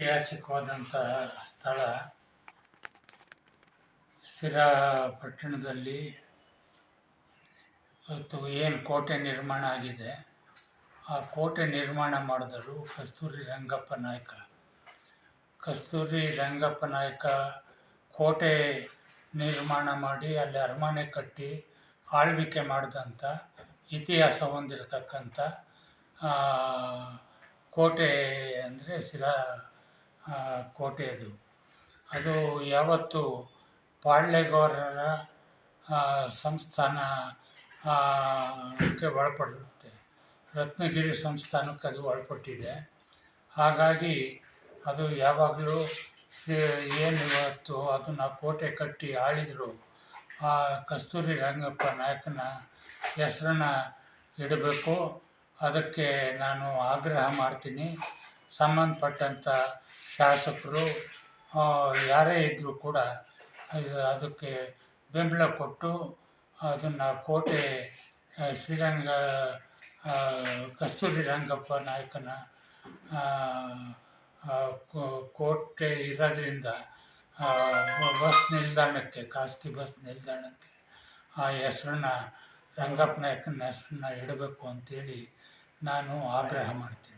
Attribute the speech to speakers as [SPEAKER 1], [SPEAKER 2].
[SPEAKER 1] ಐತಿಹಾಸಿಕವಾದಂಥ ಸ್ಥಳ ಸಿರಾ ಪಟ್ಟಣದಲ್ಲಿ ಇವತ್ತು ಏನು ಕೋಟೆ ನಿರ್ಮಾಣ ಆಗಿದೆ. ಆ ಕೋಟೆ ನಿರ್ಮಾಣ ಮಾಡಿದರು ಕಸ್ತೂರಿ ರಂಗಪ್ಪ ನಾಯಕ. ಕಸ್ತೂರಿ ರಂಗಪ್ಪ ನಾಯಕ ಕೋಟೆ ನಿರ್ಮಾಣ ಮಾಡಿ ಅಲ್ಲಿ ಅರಮನೆ ಕಟ್ಟಿ ಆಳ್ವಿಕೆ ಮಾಡಿದಂಥ ಇತಿಹಾಸ ಹೊಂದಿರತಕ್ಕಂಥ ಕೋಟೆ ಅಂದರೆ ಸಿರಾ ಕೋಟೆ ಅದು ಯಾವತ್ತು ಪಾಳ್ಯಗಾರರ ಸಂಸ್ಥಾನ ಕ್ಕೆ ಒಳಪಡುತ್ತೆ. ರತ್ನಗಿರಿ ಸಂಸ್ಥಾನಕ್ಕೆ ಅದು ಒಳಪಟ್ಟಿದೆ. ಹಾಗಾಗಿ ಅದು ಯಾವಾಗಲೂ ಏನು ಇವತ್ತು ಅದನ್ನು ಕೋಟೆ ಕಟ್ಟಿ ಆಳಿದರು, ಆ ಕಸ್ತೂರಿ ರಂಗಪ್ಪ ನಾಯಕನ ಹೆಸರನ್ನ ಇಡಬೇಕು. ಅದಕ್ಕೆ ನಾನು ಆಗ್ರಹ ಮಾಡ್ತೀನಿ. ಸಂಬಂಧಪಟ್ಟಂಥ ಶಾಸಕರು ಯಾರೇ ಇದ್ದರೂ ಕೂಡ ಅದಕ್ಕೆ ಬೆಂಬಲ ಕೊಟ್ಟು ಅದನ್ನು ಕೋಟೆ ಶ್ರೀರಂಗ ಕಸ್ತೂರಿ ರಂಗಪ್ಪ ನಾಯಕನ ಕೋಟೆ ಇರೋದ್ರಿಂದ ಬಸ್ ನಿಲ್ದಾಣಕ್ಕೆ, ಖಾಸಗಿ ಬಸ್ ನಿಲ್ದಾಣಕ್ಕೆ ಆ ಹೆಸರನ್ನ, ರಂಗಪ್ಪ ನಾಯಕನ ಹೆಸರನ್ನ ಇಡಬೇಕು ಅಂತೇಳಿ ನಾನು ಆಗ್ರಹ ಮಾಡ್ತೀನಿ.